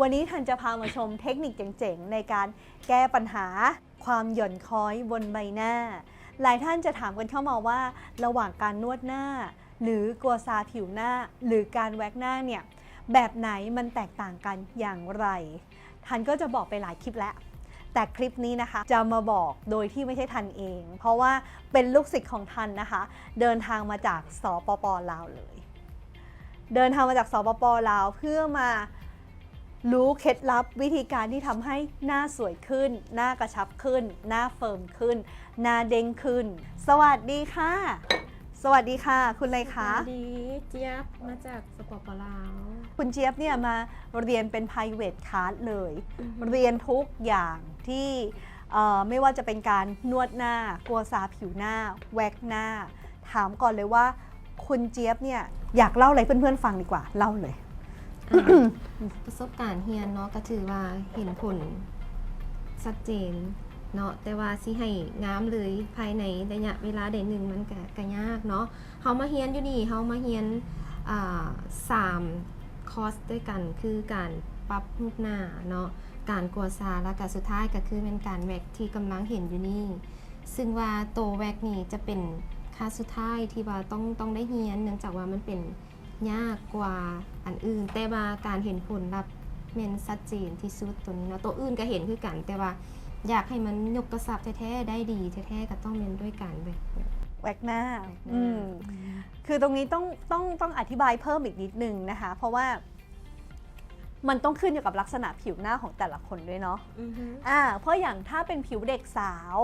วันนี้ทันจะพามาชมเทคนิคเจ๋งๆ ในการแก้ปัญหาความหย่อนคล้อยบนใบหน้า หลายท่านจะถามกันเข้ามาว่า ระหว่างการนวดหน้า หรือกัวซาผิวหน้า หรือการแว็กหน้าเนี่ยแบบไหนมันแตกต่างกันอย่างไร ทันก็จะบอกไปหลายคลิปแล้ว แต่คลิปนี้นะคะจะมาบอกโดยที่ไม่ใช่ทันเอง เพราะว่าเป็นลูกศิษย์ของทันนะคะ เดินทางมาจากสปปลาวเลย เดินทางมาจากสปปลาวเพื่อมา รู้เคล็ดลับวิธีการที่ทำให้หน้าสวยขึ้น หน้ากระชับขึ้น หน้าเฟิร์มขึ้น หน้าเด้งขึ้น สวัสดีค่ะ สวัสดีค่ะ คุณอะไรคะ สวัสดีเจี๊ยบมาจากสปปลาว คุณเจี๊ยบเนี่ยมาเรียนเป็น private class เลย เรียนทุกอย่างที่เอ่อไม่ว่าจะเป็นการนวดหน้า กัวซาผิวหน้า แว็กหน้า ถามก่อนเลยว่า คุณเจี๊ยบเนี่ยอยากเล่าอะไรเพื่อนๆฟังดีกว่าเล่าเลยอ่า ประสบการณ์เฮียนเนาะก็ถือว่าเห็นผลชัดเจนเนาะแต่ว่าสิให้งามเลยภายในระยะเวลาเดือนหนึ่งมันก็กยากเนาะเฮามาเฮียนอยู่นี่เฮามาเฮียนสามคอร์สด้วยกันคือการปรับรูปหน้าเนาะการกัวซาแล้วก็สุดท้ายก็คือเป็นการแว็กที่กำลังเห็นอยู่นี่ ซึ่งว่าโตแว็กนี่จะเป็นค่าสุดท้ายที่ว่าต้องต้องได้เฮียน เนื่องจากว่ามันเป็น ยากกว่าอันอื่น แต่ว่าการเห็นผลลัพธ์เมนชัดเจนที่สุดตัวนี้เนาะตัวอื่นก็เห็นคือกัน แต่ว่าอยากให้มันยกกระสับแท้ๆได้ดีแท้ๆก็ต้องเมนด้วยกันแบบแว็กหน้าอืมคือตรงนี้ต้องต้องต้องอธิบายเพิ่มอีกนิดนึงนะคะ เพราะว่ามันต้องขึ้นอยู่กับลักษณะผิวหน้าของแต่ละคนด้วยเนาะอ่า เพราะอย่างถ้าเป็นผิวเด็กสาว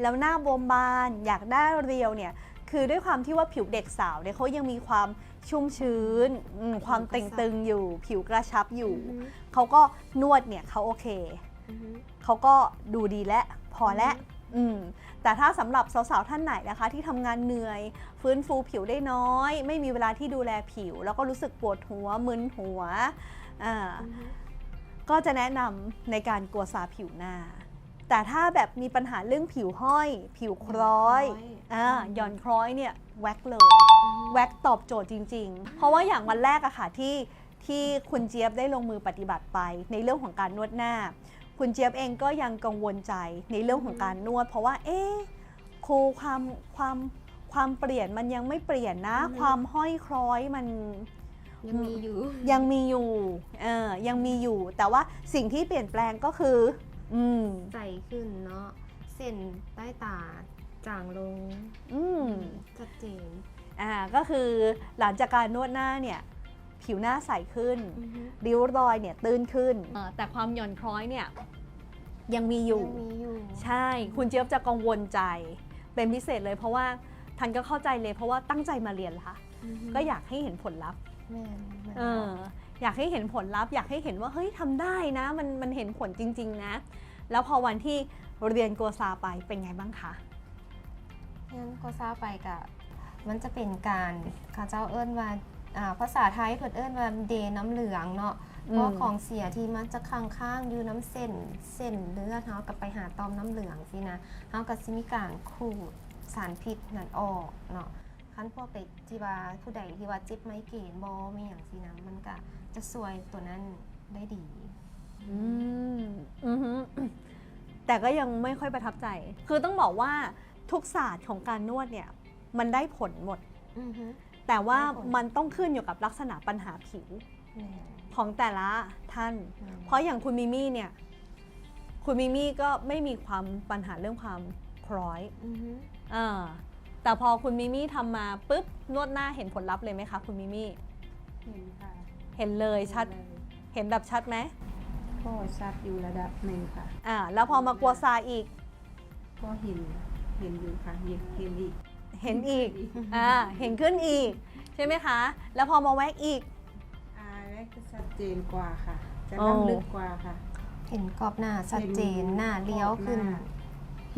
แล้วหน้าบวมบาน อยากได้เรียวเนี่ย คือด้วยความที่ว่าผิวเด็กสาวเนี่ยเขายังมีความ ชุ่มชื้นอืมความเต่งตึงอยู่ ผิวกระชับอยู่เขาก็นวดเนี่ยเขาโอเคเขาก็ดูดีและพอและอืมแต่ถ้าสำหรับสาวๆ ท่านไหนนะคะ ที่ทำงานเหนื่อย ฟื้นฟูผิวได้น้อย ไม่มีเวลาที่ดูแลผิว แล้วก็รู้สึกปวดหัวมึนหัวอ่า ก็จะแนะนำในการกัวซาผิวหน้า แต่ถ้าแบบมีปัญหาเรื่องผิวห้อย ผิวคล้อยหย่อนคล้อย อ่าหย่อนคล้อยเนี่ย แว็กเลย แว็กตอบโจทย์จริง ๆ เพราะว่าอย่างวันแรกอะค่ะที่ที่คุณเจี๊ยบได้ลงมือปฏิบัติไป ในเรื่องของการนวดหน้า คุณเจี๊ยบเองก็ยังกังวลใจในเรื่องของการนวด เพราะว่าเอ๊ะครูความความความเปลี่ยนมันยังไม่เปลี่ยนนะ ความห้อยคล้อยมันยังมีอยู่ยังมีอยู่เออยังมีอยู่ แต่ว่าสิ่งที่เปลี่ยนแปลงก็คือ อืมใสขึ้นเนาะเส้นใต้ตา จางลงอืมชัดเจนอ่าก็คือหลังจากการนวดหน้าเนี่ยผิวหน้าใสขึ้น ริ้วรอยเนี่ยตื้นขึ้นแต่ความหย่อนคล้อยเนี่ยยังมีอยู่ ยังมีอยู่ใช่คุณเจี๊ยบจะกังวลใจเป็นพิเศษเลยเพราะว่าทันก็เข้าใจเลยเพราะว่าตั้งใจมาเรียนละ อือฮึก็อยากให้เห็นผลลัพธ์แม่นแม่นเอออยากให้เห็นผลลัพธ์อยากให้เห็นว่าเฮ้ยทำได้นะ มันมันเห็นผลจริง ๆ นะ แล้วพอวันที่เรียนกัวซาไปเป็นไงบ้างคะ งั้นก็ทราบไปกะมันจะเป็นการข้าเจ้าเอิ้นว่าอ่าภาษาไทยเพิ่นเอิ้นว่าเดน้ำเหลืองเนาะอืม เพราะของเสียที่มันจะค้างค้างๆอยู่น้ำเส้นเส้นเลือดเฮากับไปหาตอมน้ำเหลืองสินะเฮาก็สิมีการขูดสารพิษนั่นออกเนาะคันพวกไปที่ว่าผู้ใดที่ว่าเจ็บไมเกรนบ่มีหยังสินะมันก็จะช่วยตัวนั้นได้ดี อืมอือหือแต่ก็ยังไม่ค่อยประทับใจ คือต้องบอกว่า ทุกศาสตร์ของการนวดเนี่ยมันได้ผลหมด อือฮึ แต่ว่าได้ผล มันต้องขึ้นอยู่กับลักษณะปัญหาผิวแม่นของแต่ละท่านแม่นเพราะอย่างคุณมิมี่เนี่ย คุณมิมี่ก็ไม่มีความปัญหาเรื่องความคล้อยอือฮึอ่าแต่พอคุณมิมี่ทำมาปุ๊บนวดหน้าเห็นผลลัพธ์เลยไหมคะคุณมิมี่เห็นค่ะเห็นเลยชัดเห็นเลยเห็นแบบชัดไหมก็ชัดอยู่ระดับหนึ่งค่ะ อ่าแล้วพอมากัวซาอีกก็เห็น เห็นอยู่ค่ะเห็นเห็นอีก เห็นอีกอ่าเห็นขึ้นอีก ใช่ไหมคะ แล้วพอมาแว็กอีก อ่าแล้วก็ชัดเจนกว่าค่ะ จะอ๋อล้ำลึกกว่าค่ะ เห็นกรอบหน้าชัดเจนหน้าเลี้ยวขึ้นหน้า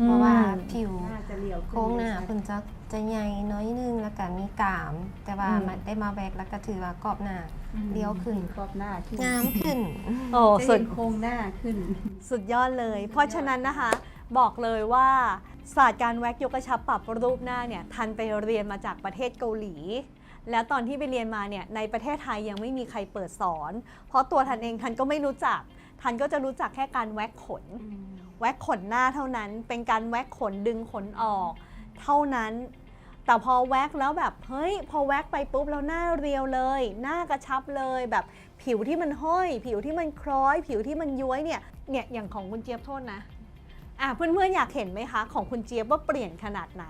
เพราะว่าผิวน่าจะเหลียวขึ้นโค้งหน้าชัดคุณจะจะใหญ่น้อยนึงแล้วก็มีกราม แต่ว่าอืม嗯มันได้มาแบกแล้วก็ถือว่ากรอบหน้าเลี้ยวขึ้นกรอบหน้าขึ้นงามขึ้นโอ้จะสุเห็ดนโครงหน้าขึ้น สุดยอดเลย เพราะฉะนั้นนะคะ บอกเลยว่า ศาสตร์การแว็กยกกระชับปรับรูปหน้าเนี่ยทันไปเรียนมาจากประเทศเกาหลี แล้วตอนที่ไปเรียนมาเนี่ยในประเทศไทยยังไม่มีใครเปิดสอน เพราะตัวทันเองทันก็ไม่รู้จัก ทันก็จะรู้จักแค่การแว็กขน แว็กขนหน้าเท่านั้น เป็นการแว็กขนดึงขนออก เท่านั้น แต่พอแว็กแล้วแบบเฮ้ยพอแว็กไปปุ๊บแล้วหน้าเรียวเลย หน้ากระชับเลยแบบผิวที่มันห้อย ผิวที่มันคล้อย ผิวที่มันย้วยเนี่ยเนี่ยอย่างของคุณเจี๊ยบโทษนะ อะเพื่อนๆอยากเห็นไหมคะ ของคุณเจี๊ยบว่าเปลี่ยนขนาดไหน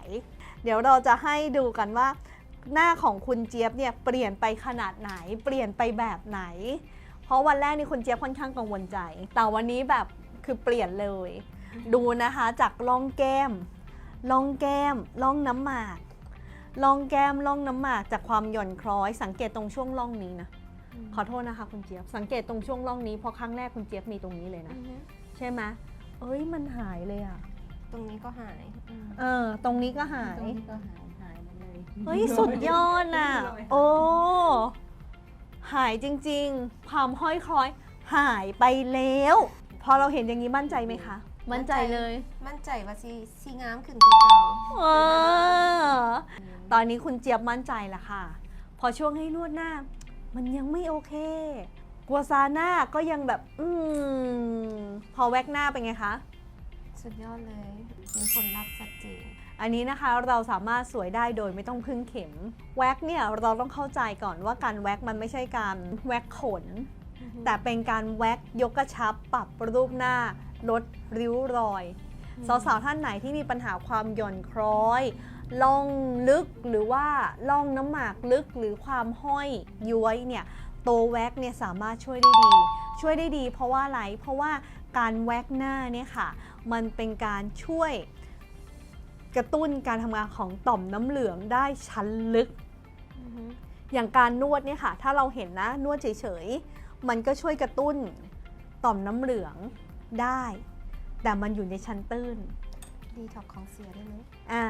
เดี๋ยวเราจะให้ดูกันว่า หน้าของคุณเจี๊ยบเนี่ยเปลี่ยนไปขนาดไหน เปลี่ยนไปแบบไหน เพราะวันแรกนี่คุณเจี๊ยบค่อนข้างกังวลใจ แต่วันนี้แบบคือเปลี่ยนเลย ดูนะคะจากล่องแก้มล่องแก้มล่องน้ำหมากล่องแก้มล่องน้ำหมากจากความหย่อนคล้อย สังเกตตรงช่วงล่องนี้นะขอโทษนะคะคุณเจี๊ยบสังเกตตรงช่วงล่องนี้เพราะครั้งแรกคุณเจี๊ยบมีตรงนี้เลยนะ ใช่ไหม เอ้ยมันหายเลยอะตรงนี้ก็หายอืมเออ ตรงนี้ก็หาย ตรงนี้ก็หายหายหมดเลยเฮ้ย สุดยอดอะ โอ้ หายจริงๆ ความห้อยคล้อย หายไปแล้ว พอเราเห็นอย่างนี้มั่นใจไหมคะ มั่นใจเลยมั่นใจว่าสิสีงามขึ้นกว่าเก่าเออตอนนี้คุณเจี๊ยบมั่นใจแล้วค่ะ พอช่วงให้นวดหน้า มันยังไม่โอเค กลัวซาหน้าก็ยังแบบ อืม พอแว็กหน้าเป็นไงคะ สุดยอดเลยเป็นผลลัพธ์ชัดเจนอันนี้นะคะเราสามารถสวยได้โดยไม่ต้องพึ่งเข็ม แว็กเนี่ยเราต้องเข้าใจก่อนว่าการแว็กมันไม่ใช่การแว็กขน แต่เป็นการแว็กยกกระชับ ปรับรูปหน้า ลดริ้วรอย สาวๆท่านไหนที่มีปัญหาความหย่อนคล้อยล่องลึกหรือว่าล่องน้ำหมากลึกหรือความห้อยย้วยเนี่ยโตวแว็กเนี่ยสามารถช่วยได้ดี ช่วยได้ดี เพราะว่าอะไร เพราะว่าการแว็กหน้าเนี่ยค่ะ มันเป็นการช่วยกระตุ้นการทำงานของต่อมน้ำเหลืองได้ชั้นลึก อย่างการนวดเนี่ยค่ะ ถ้าเราเห็นนะนวดเฉยๆ มันก็ช่วยกระตุ้นต่อมน้ำเหลืองได้ แต่มันอยู่ในชั้นตื้น ดีท็อกของเสียได้ไหมอ่า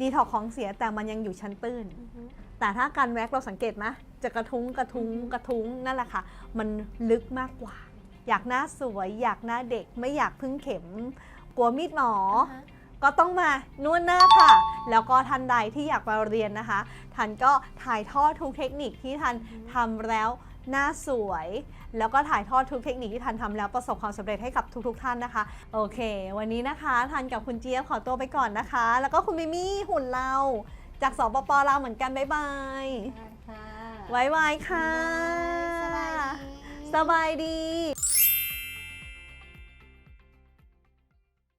ดีถอกของเสียแต่มันยังอยู่ชั้นตื้น แต่ถ้าการแว็กเราสังเกตไหมจะกระทุ้งกระทุ้งกระทุ้งนั่นแหละค่ะ มันลึกมากกว่า อยากหน้าสวย อยากหน้าเด็กไม่อยากพึ่งเข็ม กลัวมีดหมอฮะก็ต้องมานวดหน้าค่ะ แล้วก็ทันใดที่อยากมาเรียนนะคะ ทันก็ถ่ายทอดทุกเทคนิคที่ทันทำแล้ว หน้าสวย แล้วก็ถ่ายทอดทุกเทคนิคที่ทันทำแล้วประสบความสำเร็จให้กับทุกๆทท่านนะคะ โอเค วันนี้นะคะทันกับคุณเจี๊ยบขอตัวไปก่อนนะคะ แล้วก็คุณมิมี่หุ่นเราจากสปปลาวเหมือนกันบ๊ายบายค่ะไว้ไว้ค่ะ สบายดีสบายดี